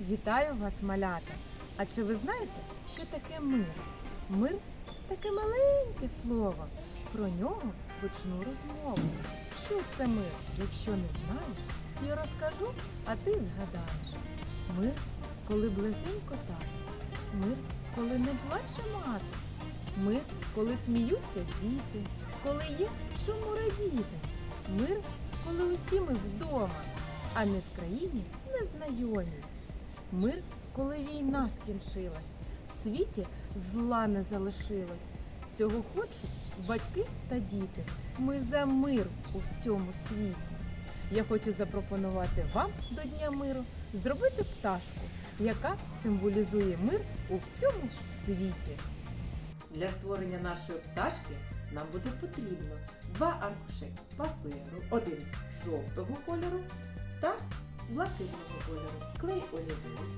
Вітаю вас, малята! А чи ви знаєте, що таке мир? Мир таке маленьке слово. Про нього почну розмову. Що це мир? Якщо не знаєш, я розкажу, а ти згадаєш. Мир, коли близенько так. Мир, коли не плаче мати. Мир, коли сміються діти, коли є чому радіти. Мир, коли усі ми вдома, а не в країні незнайомі. Мир, коли війна скінчилась, в світі зла не залишилось. Цього хочуть батьки та діти. Ми за мир у всьому світі. Я хочу запропонувати вам до Дня миру зробити пташку, яка символізує мир у всьому світі. Для створення нашої пташки нам буде потрібно два аркуші паперу, один жовтого кольору та блакитного кольору, клей олівець,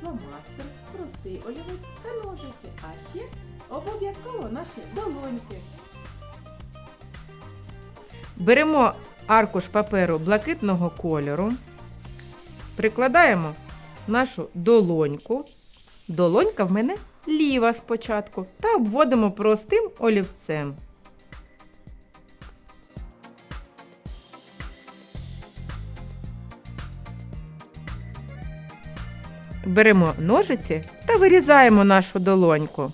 фломастер, простий олівець та ножиці, а ще обов'язково наші долоньки. Беремо аркуш паперу блакитного кольору, прикладаємо нашу долоньку. Долонька в мене ліва спочатку та обводимо простим олівцем. Беремо ножиці та вирізаємо нашу долоньку.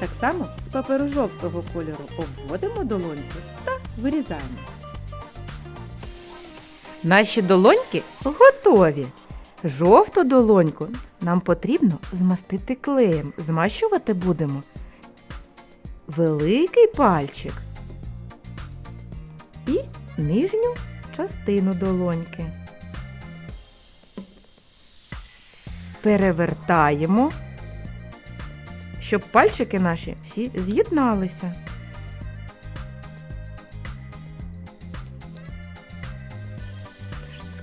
Так само з паперу жовтого кольору обводимо долоньку та вирізаємо. Наші долоньки готові. Жовту долоньку нам потрібно змастити клеєм. Змащувати будемо великий пальчик і нижню частину долоньки. Перевертаємо щоб пальчики наші всі з'єдналися.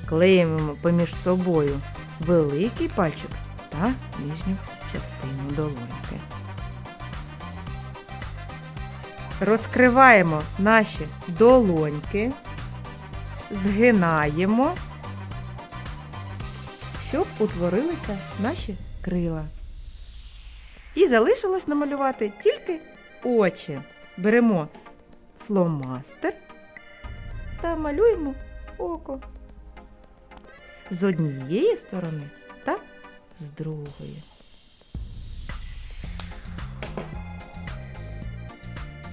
Склеюємо поміж собою великий пальчик та нижню частину долоньки. Розкриваємо наші долоньки, згинаємо, щоб утворилися наші крила. І залишилось намалювати тільки очі. Беремо фломастер та малюємо око з однієї сторони та з другої.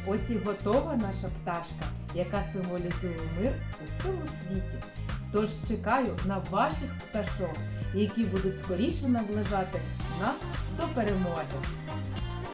Ось і готова наша пташка, яка символізує мир у всьому світі. Тож чекаю на ваших пташок, які будуть скоріше наближати нас до перемоги.